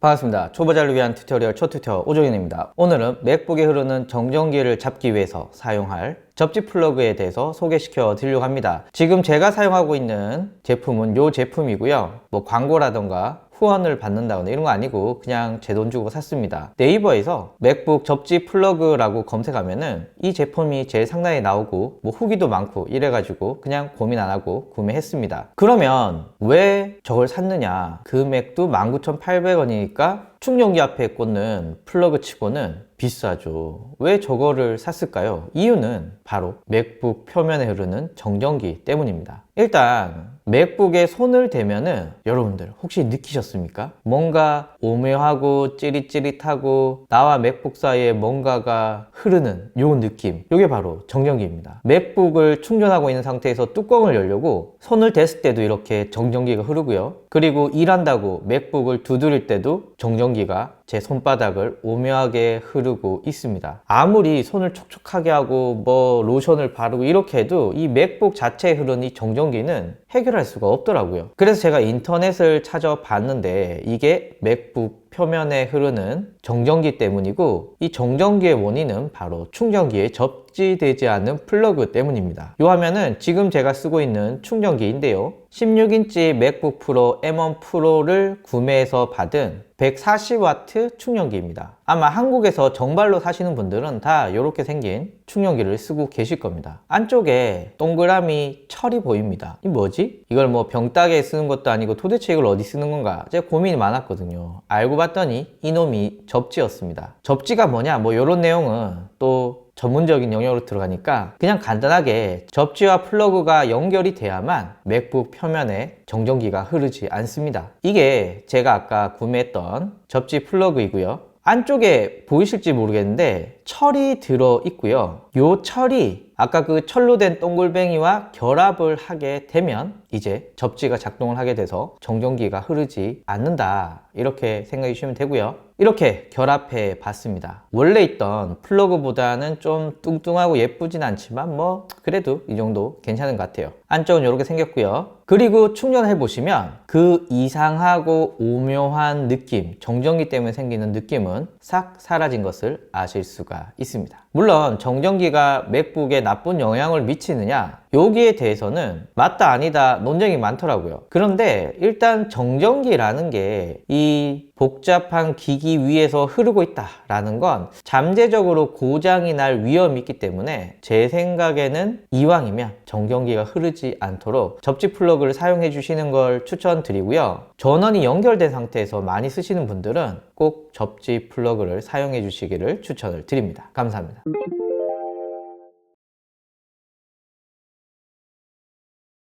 반갑습니다. 초보자를 위한 튜토리얼 초 튜터 오종현입니다. 오늘은 맥북에 흐르는 정전기를 잡기 위해서 사용할 접지 플러그에 대해서 소개시켜 드리려고 합니다. 지금 제가 사용하고 있는 제품은 이 제품이고요. 뭐 광고라던가 후원을 받는다거나 이런 거 아니고 그냥 제 돈 주고 샀습니다. 네이버에서 맥북 접지 플러그라고 검색하면은 이 제품이 제일 상단에 나오고 뭐 후기도 많고 이래가지고 그냥 고민 안 하고 구매했습니다. 그러면 왜 저걸 샀느냐? 금액도 19,800원이니까 충전기 앞에 꽂는 플러그 치고는 비싸죠. 왜 저거를 샀을까요? 이유는 바로 맥북 표면에 흐르는 정전기 때문입니다. 일단 맥북에 손을 대면은 여러분들 혹시 느끼셨습니까? 뭔가 오묘하고 찌릿찌릿하고 나와 맥북 사이에 뭔가가 흐르는 요 느낌. 요게 바로 정전기입니다. 맥북을 충전하고 있는 상태에서 뚜껑을 열려고 손을 댔을 때도 이렇게 정전기가 흐르고요. 그리고 일한다고 맥북을 두드릴 때도 정전기가 제 손바닥을 오묘하게 흐르고 있습니다. 아무리 손을 촉촉하게 하고 뭐 로션을 바르고 이렇게 해도 이 맥북 자체에 흐르는 이 정전기는 해결할 수가 없더라고요. 그래서 제가 인터넷을 찾아봤는데 이게 맥북 표면에 흐르는 정전기 때문이고 이 정전기의 원인은 바로 충전기에 접지되지 않은 플러그 때문입니다. 이 화면은 지금 제가 쓰고 있는 충전기인데요. 16인치 맥북 프로 M1 프로를 구매해서 받은 140W 충전기입니다. 아마 한국에서 정발로 사시는 분들은 다 이렇게 생긴 충전기를 쓰고 계실 겁니다. 안쪽에 동그라미 철이 보입니다. 이 뭐지? 이걸 뭐 병따개에 쓰는 것도 아니고 도대체 이걸 어디 쓰는 건가? 제가 고민이 많았거든요. 알고 봤 더니 이놈이 접지였습니다. 접지가 뭐냐? 뭐 이런 내용은 또 전문적인 영역으로 들어가니까 그냥 간단하게 접지와 플러그가 연결이 돼야만 맥북 표면에 정전기가 흐르지 않습니다. 이게 제가 아까 구매했던 접지 플러그이고요. 안쪽에 보이실지 모르겠는데 철이 들어 있고요. 요 철이 아까 그 철로 된 동글뱅이와 결합을 하게 되면 이제 접지가 작동을 하게 돼서 정전기가 흐르지 않는다. 이렇게 생각해 주시면 되고요. 이렇게 결합해 봤습니다. 원래 있던 플러그보다는 좀 뚱뚱하고 예쁘진 않지만 뭐 그래도 이 정도 괜찮은 것 같아요. 안쪽은 이렇게 생겼고요. 그리고 충전해 보시면 그 이상하고 오묘한 느낌, 정전기 때문에 생기는 느낌은 싹 사라진 것을 아실 수가 있습니다. 물론 정전기가 맥북에 나쁜 영향을 미치느냐 여기에 대해서는 맞다 아니다 논쟁이 많더라고요. 그런데 일단 정전기라는 게 이 복잡한 기기 위에서 흐르고 있다라는 건 잠재적으로 고장이 날 위험이 있기 때문에 제 생각에는 이왕이면 정전기가 흐르지 않도록 접지 플러그를 사용해 주시는 걸 추천드리고요. 전원이 연결된 상태에서 많이 쓰시는 분들은 꼭 접지 플러그를 사용해 주시기를 추천을 드립니다. 감사합니다.